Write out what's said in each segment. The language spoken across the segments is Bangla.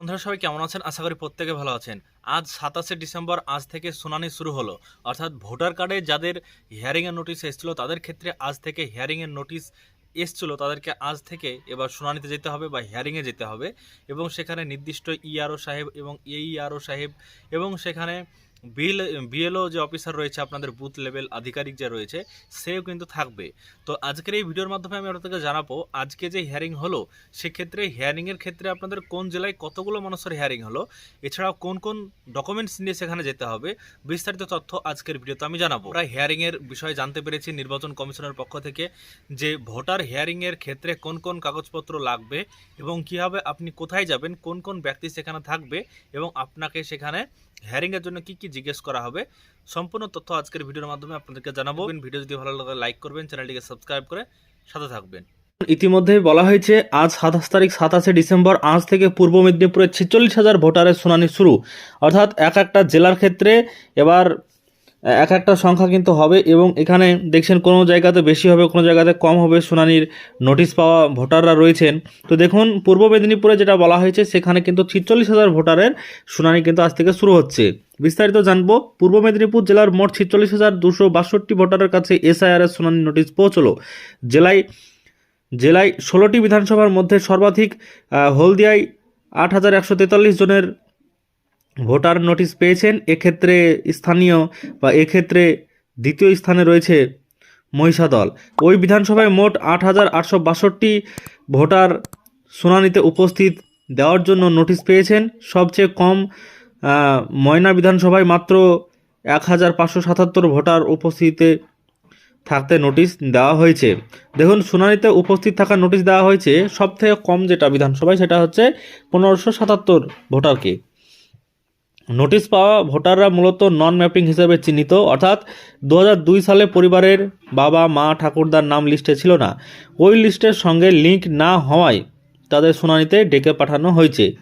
বন্ধুরা, সবাই কেমন আছেন? আশা করি প্রত্যেকে ভালো আছেন। আজ সাতাশে ডিসেম্বর, আজ থেকে শুনানি শুরু হলো। অর্থাৎ ভোটার কার্ডে যাদের হিয়ারিংয়ের নোটিশ এসেছিল, তাদের ক্ষেত্রে আজ থেকে হিয়ারিংয়ের নোটিশ এসছিল। তাদেরকে আজ থেকে এবার শুনানিতে যেতে হবে বা হিয়ারিংয়ে যেতে হবে। এবং সেখানে নির্দিষ্ট ইআরও সাহেব এবং এইআরও সাহেব এবং সেখানে বিল বিএলও যে অফিসার রয়েছে, আপনাদের বুথ লেভেল আধিকারিক যে রয়েছে, সেও কিন্তু থাকবে। তো আজকের এই ভিডিওর মাধ্যমে আমি আপনাদেরকে জানাব, আজকে যে হিয়ারিং হলো, সেক্ষেত্রে হিয়ারিংয়ের ক্ষেত্রে আপনাদের কোন জেলায় কতগুলো মানুষের হিয়ারিং হলো, এছাড়াও কোন কোন ডকুমেন্টস নিয়ে সেখানে যেতে হবে, বিস্তারিত তথ্য আজকের ভিডিওতে আমি জানাব। প্রায় হিয়ারিংয়ের বিষয়ে জানতে পেরেছি নির্বাচন কমিশনের পক্ষ থেকে যে ভোটার হিয়ারিংয়ের ক্ষেত্রে কোন কোন কাগজপত্র লাগবে এবং কীভাবে আপনি কোথায় যাবেন, কোন কোন ব্যক্তি সেখানে থাকবে এবং আপনাকে সেখানে হিয়ারিংয়ের জন্য কী কি জিজ্ঞেস করা হবে সম্পূর্ণ তথ্য আজকের ভিডিওর মাধ্যমে আপনাদেরকে জানাব। ভিডিও যদি ভালো লাগে লাইক করবেন চ্যানেলটিকে সাবস্ক্রাইব করে সাথে থাকবেন। ইতিমধ্যে বলা হয়েছে আজ সাতাশ তারিখ সাতাশে ডিসেম্বর আজ থেকে পূর্ব মেদিনীপুরের ছেচল্লিশ হাজার ভোটারের শুনানি শুরু। অর্থাৎ এক একটা জেলার ক্ষেত্রে এবার এক একটা সংখ্যা কিন্তু হবে এবং এখানে দেখছেন কোনো জায়গাতে বেশি হবে, কোনো জায়গাতে কম হবে শুনানির নোটিশ পাওয়া ভোটাররা রয়েছেন। তো দেখুন, পূর্ব মেদিনীপুরে যেটা বলা হয়েছে, সেখানে কিন্তু ছিচল্লিশ হাজার ভোটারের শুনানি কিন্তু আজ থেকে শুরু হচ্ছে। বিস্তারিত জানব, পূর্ব মেদিনীপুর জেলার মোট ছিচল্লিশ হাজার দুশো বাষট্টি ভোটারের কাছে এসআইআরের শুনানি নোটিশ পৌঁছলো। জেলায় জেলায় ষোলোটি বিধানসভার মধ্যে সর্বাধিক হলদিয়ায় আট হাজার একশো তেতাল্লিশ জনের ভোটার নোটিশ পেয়েছেন, এক্ষেত্রে স্থানীয় বা এক্ষেত্রে দ্বিতীয় স্থানে রয়েছে মহিষাদল। ওই বিধানসভায় মোট আট হাজার আটশো বাষট্টি ভোটার শুনানিতে উপস্থিত দেওয়ার জন্য নোটিশ পেয়েছেন। সবচেয়ে কম ময়না বিধানসভায় মাত্র এক হাজার পাঁচশো সাতাত্তর ভোটার উপস্থিতিতে থাকতে নোটিশ দেওয়া হয়েছে। দেখুন, শুনানিতে উপস্থিত থাকার নোটিশ দেওয়া হয়েছে। সব থেকে কম যেটা বিধানসভায়, সেটা হচ্ছে পনেরোশো সাতাত্তর ভোটারকে। নোটিশ পাওয়া ভোটাররা মূলত নন ম্যাপিং হিসেবে চিহ্নিত। অর্থাৎ দু হাজার দুই সালে পরিবারের বাবা, মা, ঠাকুরদার নাম লিস্টে ছিল না। ওই লিস্টের সঙ্গে লিঙ্ক না হওয়ায় তাদের শুনানিতে ডেকে পাঠানো হয়েছে।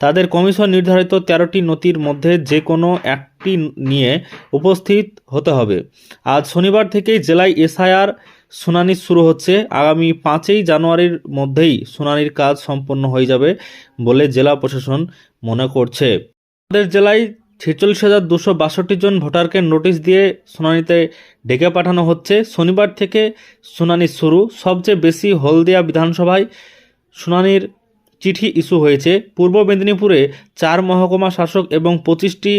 তাদের কমিশন নির্ধারিত তেরোটি নথির মধ্যে যে কোনো একটি নিয়ে উপস্থিত হতে হবে। আজ শনিবার থেকেই জেলায় এসআইআর শুনানি শুরু হচ্ছে। আগামী পাঁচই জানুয়ারির মধ্যেই শুনানির কাজ সম্পন্ন হয়ে যাবে বলে জেলা প্রশাসন মনে করছে। আমাদের জেলায় ছেচল্লিশ হাজার দুশো বাষট্টি জন ভোটারকে নোটিশ দিয়ে শুনানিতে ডেকে পাঠানো হচ্ছে। শনিবার থেকে শুনানি শুরু। সবচেয়ে বেশি হলদিয়া বিধানসভায় শুনানির চিঠি ইস্যু হয়েছে। পূর্ব মেদিনীপুরে চার মহকুমা শাসক এবং পঁচিশটি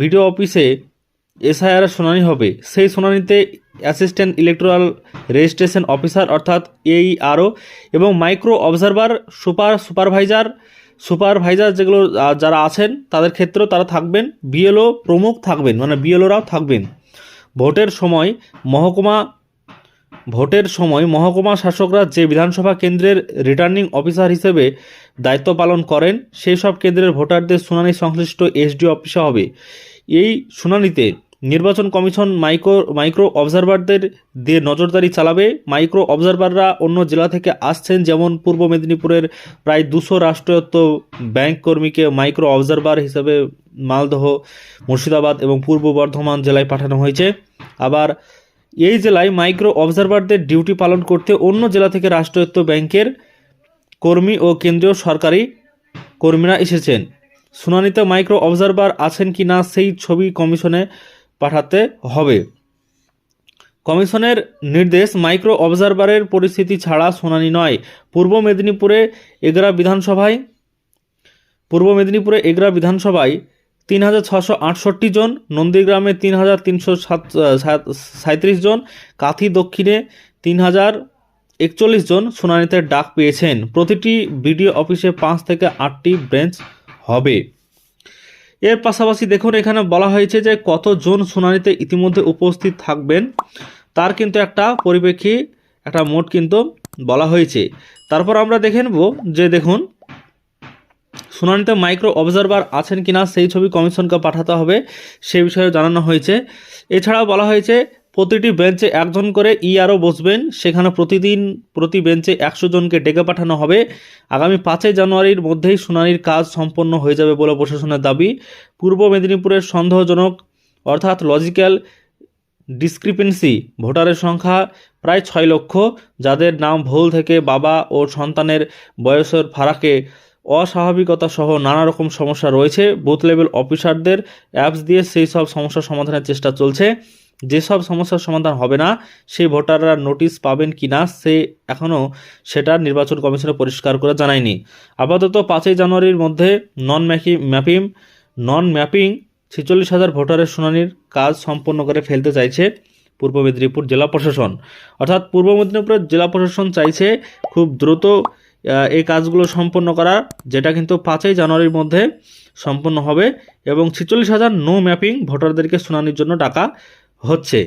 ভিডিও অফিসে এসআইআর শুনানি হবে। সেই শুনানিতে অ্যাসিস্ট্যান্ট ইলেকট্রাল রেজিস্ট্রেশন অফিসার অর্থাৎ এইআরও এবং micro observer super supervisor supervisor যেগুলো যারা আছেন, তাদের ক্ষেত্রেও তারা থাকবেন। বিএলও প্রমুখ থাকবেন মানে বিএলওরাও থাকবেন। ভোটের সময় মহকুমা, ভোটের সময় মহকুমা শাসকরা যে বিধানসভা কেন্দ্রের রিটার্নিং অফিসার হিসেবে দায়িত্ব পালন করেন, সেই সব কেন্দ্রের ভোটারদের শুনানি সংশ্লিষ্ট এসডি অফিসে হবে। এই শুনানিতে নির্বাচন কমিশন মাইক্রো মাইক্রো অবজারভারদের দিয়ে নজরদারি চালাবে। মাইক্রো অবজারভাররা অন্য জেলা থেকে আসছেন, যেমন পূর্ব মেদিনীপুরের প্রায় দুশো রাষ্ট্রায়ত্ত ব্যাংক কর্মীকে মাইক্রো অবজারভার হিসেবে মালদহ, মুর্শিদাবাদ এবং পূর্ব বর্ধমান জেলায় পাঠানো হয়েছে। আবার এই জেলায় মাইক্রো অবজারভারদের ডিউটি পালন করতে অন্য জেলা থেকে রাষ্ট্রায়ত্ত ব্যাংকের কর্মী ও কেন্দ্রীয় সরকারি কর্মীরা এসেছেন। শুনানিতে মাইক্রো অবজারভার আছেন কি না সেই ছবি কমিশনে পাঠাতে হবে। কমিশনের নির্দেশ মাইক্রো অবজারভারের পরিস্থিতি ছাড়া শুনানি নয়। পূর্ব মেদিনীপুরে এগরা বিধানসভায় পূর্ব মেদিনীপুরে এগরা বিধানসভায় তিন হাজার ছশো আটষট্টি জন, নন্দীগ্রামে তিন হাজার তিনশো সাত সাঁত্রিশ জন, কাথি দক্ষিণে তিন হাজার একচল্লিশ জন শুনানিতে ডাক পেয়েছেন। প্রতিটি বিডিও অফিসে পাঁচ থেকে আটটি ব্রেঞ্চ হবে। এর পাশাপাশি দেখুন, এখানে বলা হয়েছে যে কতজন শুনানিতে ইতিমধ্যে উপস্থিত থাকবেন, তার কিন্তু একটা পরিপ্রেক্ষী, একটা মোট কিন্তু বলা হয়েছে। তারপর আমরা দেখে নেব যে দেখুন, শুনানিতে মাইক্রো অবজারভার আছেন কিনা, সেই ছবি কমিশনকে পাঠাতে হবে সেই বিষয়ে জানানো হয়েছে। এছাড়াও বলা হয়েছে প্রতিটি বেঞ্চে একজন করে ইআরও বসবেন। সেখানে প্রতিদিন প্রতি বেঞ্চে একশো জনকে ডেকে পাঠানো হবে। আগামী পাঁচই জানুয়ারির মধ্যেই শুনানির কাজ সম্পন্ন হয়ে যাবে বলে প্রশাসনের দাবি। পূর্ব মেদিনীপুরের সন্দেহজনক, অর্থাৎ লজিক্যাল ডিসক্রিপেন্সি, ভোটারের সংখ্যা প্রায় ছয় লক্ষ, যাদের নাম ভুল থেকে বাবা ও সন্তানের বয়সের ফারাকে অস্বাভাবিকতা সহ নানা রকম সমস্যা রয়েছে। বুথ লেভেল অফিসারদের অ্যাপস দিয়ে সেই সব সমস্যা সমাধানের চেষ্টা চলছে। যেসব সমস্যার সমাধান হবে না, সেই ভোটাররা নোটিশ পাবেন কি না সে এখনও সেটা নির্বাচন কমিশনে পরিষ্কার করে জানায়নি। আপাতত পাঁচই জানুয়ারির মধ্যে নন ম্যাকি ম্যাপিং নন ম্যাপিং ছেচল্লিশ হাজার ভোটারের শুনানির কাজ সম্পন্ন করে ফেলতে চাইছে পূর্ব মেদিনীপুর জেলা প্রশাসন। অর্থাৎ পূর্ব মেদিনীপুরের জেলা প্রশাসন চাইছে খুব দ্রুত এই কাজগুলো সম্পন্ন করা, যেটা কিন্তু পাঁচই জানুয়ারির মধ্যে সম্পন্ন হবে এবং ছেচল্লিশ হাজার নো ম্যাপিং ভোটারদেরকে শুনানির জন্য ডাকা হচ্ছে।